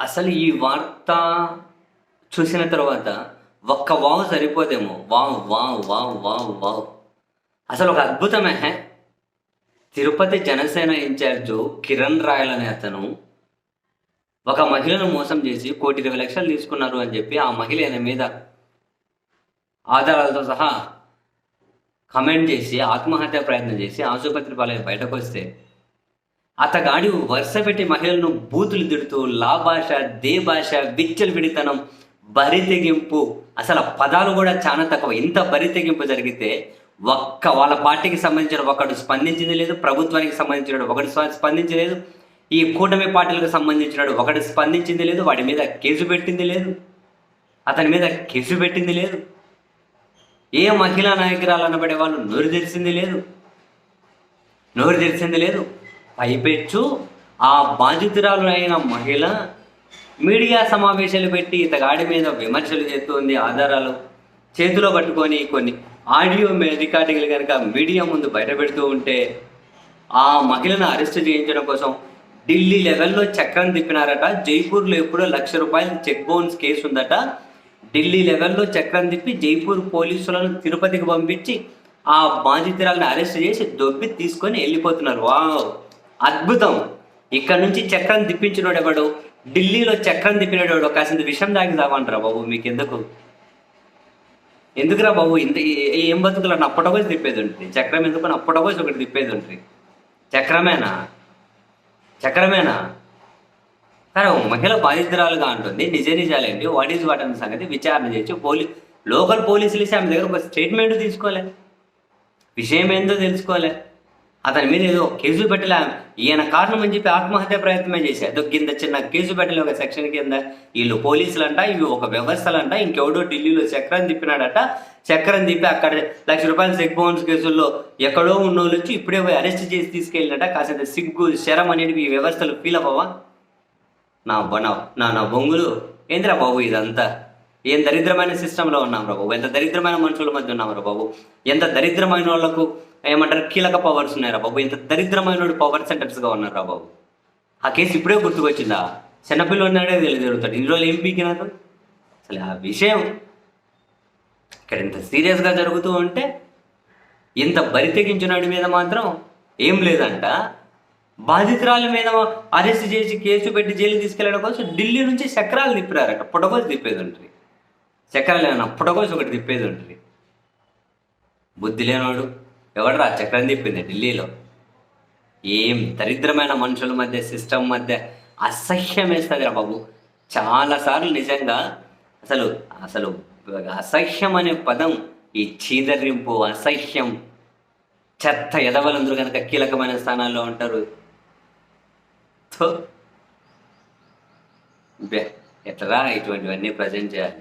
అసలు ఈ వార్త చూసిన తర్వాత ఒక్క wow సరిపోదేమో. Wow wow wow wow wow. అసలు ఒక అద్భుతమే తిరుపతి జనసేన ఇన్ఛార్జు కిరణ్ రాయల్ అనే అతను ఒక మహిళను మోసం చేసి కోటి ఇరవై లక్షలు తీసుకున్నారు అని చెప్పి ఆ మహిళ ఆయన మీద ఆధారాలతో సహా కమెంట్ చేసి ఆత్మహత్య ప్రయత్నం చేసి ఆసుపత్రి పాలై బయటకు వస్తే అతగాడి వరుస పెట్టి మహిళలను బూతులు తిడుతూ లాభాష దేభాష దే భాష విచ్చలు విడితనం బరి తెగింపు. అసలు పదాలు కూడా చాలా తక్కువ. ఇంత బరితెగింపు జరిగితే ఒక్క వాళ్ళ పార్టీకి సంబంధించిన ఒకడు స్పందించింది లేదు ప్రభుత్వానికి సంబంధించిన ఒకటి స్పందించలేదు. ఈ కూటమి పార్టీలకు సంబంధించిన ఒకటి స్పందించింది లేదు వాడి మీద కేసు పెట్టింది లేదు. అతని మీద కేసు పెట్టింది లేదు. ఏ మహిళా నాయకురాలు అనబడే వాళ్ళు నోరు తెరిచింది లేదు. నోరు తెరిచింది లేదు. పైపెచ్చు. ఆ బాధితురాలు అయిన మహిళ మీడియా సమావేశాలు పెట్టి ఇతగాడి మీద విమర్శలు చేస్తుంది. ఆధారాలు చేతిలో పట్టుకొని కొన్ని ఆడియో రికార్డింగ్లు కనుక మీడియా ముందు బయట పెడుతూ ఉంటే ఆ మహిళను అరెస్ట్ చేయించడం కోసం ఢిల్లీ లెవెల్లో చక్రం తిప్పినారట. జైపూర్లో ఎప్పుడో లక్ష రూపాయల చెక్ బౌన్స్ కేసు ఉందట. ఢిల్లీ లెవెల్లో చక్రం తిప్పి జైపూర్ పోలీసులను తిరుపతికి పంపించి ఆ బాధితురాలను అరెస్ట్ చేసి దొబ్బి తీసుకొని వెళ్ళిపోతున్నారు. వావ్! అద్భుతం. ఇక్కడ నుంచి చక్రం తిప్పించినోడు ఎవడు? ఢిల్లీలో చక్రం తిప్పినోడు కాసింత విషం దాగి తాగంటారా బాబు? మీకు ఎందుకు ఎందుకురా బాబు? ఇంత ఏ- ఏం బతుకులు? అప్పటకోసి తిప్పేది ఉంటుంది చక్రం ఎందుకు? అప్పటకోసి ఒకటి తిప్పేది ఉంటుంది చక్రమేనా? చక్రమేనా? కానీ ఒక మహిళ బాధితురాలుగా ఉంటుంది నిజ నిజాలేంటి? వాట్ ఈజ్ వాట్ అనే సంగతి విచారణ చేసి పోలీ లోకల్ పోలీసులు ఇస్తే ఆమె దగ్గర ఒక స్టేట్మెంట్ తీసుకోలే. విషయం ఏందో తెలుసుకోలే. అతని మీద ఏదో కేసు పెట్టలే. ఈయన కారణం అని చెప్పి ఆత్మహత్య ప్రయత్నమే చేశారు ఏదో కింద చిన్న కేసు పెట్టలే ఒక సెక్షన్ కింద. వీళ్ళు పోలీసులు అంట ఇవి ఒక వ్యవస్థలంట ఇంకెవడో ఢిల్లీలో చక్రం తిప్పినాడట. చక్రం తిప్పి అక్కడ లక్ష రూపాయల సిగ్ బౌన్స్ కేసుల్లో ఎక్కడో ఉన్నోళ్ళు వచ్చి ఇప్పుడే పోయి అరెస్ట్ చేసి తీసుకెళ్ళినట. కాసేంత సిగ్గు శరం అనేటివి ఈ వ్యవస్థలు ఫీల్ అవ్వవా? నా బొన నా నా బొంగులు. ఏందిరా బాబు ఇదంతా? ఏం దరిద్రమైన సిస్టంలో ఉన్నాం రా బాబు. ఎంత దరిద్రమైన మనుషుల మధ్య ఉన్నాం రా బాబు. ఎంత దరిద్రమైన వాళ్ళకు ఏమంటారు? కీలక పవర్స్ ఉన్నారా బాబు. ఇంత దరిద్రమైన పవర్ సెంటర్స్గా ఉన్నారు రా బాబు. ఆ కేసు ఇప్పుడే గుర్తుకొచ్చిందా? చిన్నపిల్ల ఉన్నాడే తెలియజరుగుతాడు ఇన్ని రోజులు ఏం పీకినారు అసలు ఆ విషయం ఇక్కడ ఇంత సీరియస్గా జరుగుతూ ఉంటే ఇంత బరి తెగించినాడి మీద మాత్రం ఏం లేదంట. బాధితురాల మీద అరెస్ట్ చేసి కేసు పెట్టి జైలు తీసుకెళ్ళడం కోసం ఢిల్లీ నుంచి చక్రాలు తిప్పారట పుట్టకోసి తిప్పేది ఉంటుంది చక్రాలు ఏమన్నా పుట్టకోసి ఒకటి తిప్పేది ఉంటుంది బుద్ధి లేనివాడు ఎవడరా చక్రం తిప్పింది ఢిల్లీలో? ఏం దరిద్రమైన మనుషుల మధ్య సిస్టమ్ మధ్య అసహ్యం వేస్తుంది రా బాబు. చాలాసార్లు నిజంగా అసలు అసలు అసహ్యం అనే పదం ఈ చీదరింపు అసహ్యం చెత్త ఎదవలందరూ కనుక కీలకమైన స్థానాల్లో ఉంటారు. ఎట్లా ఇటువంటివన్నీ ప్రజెంట్ చేయాలి?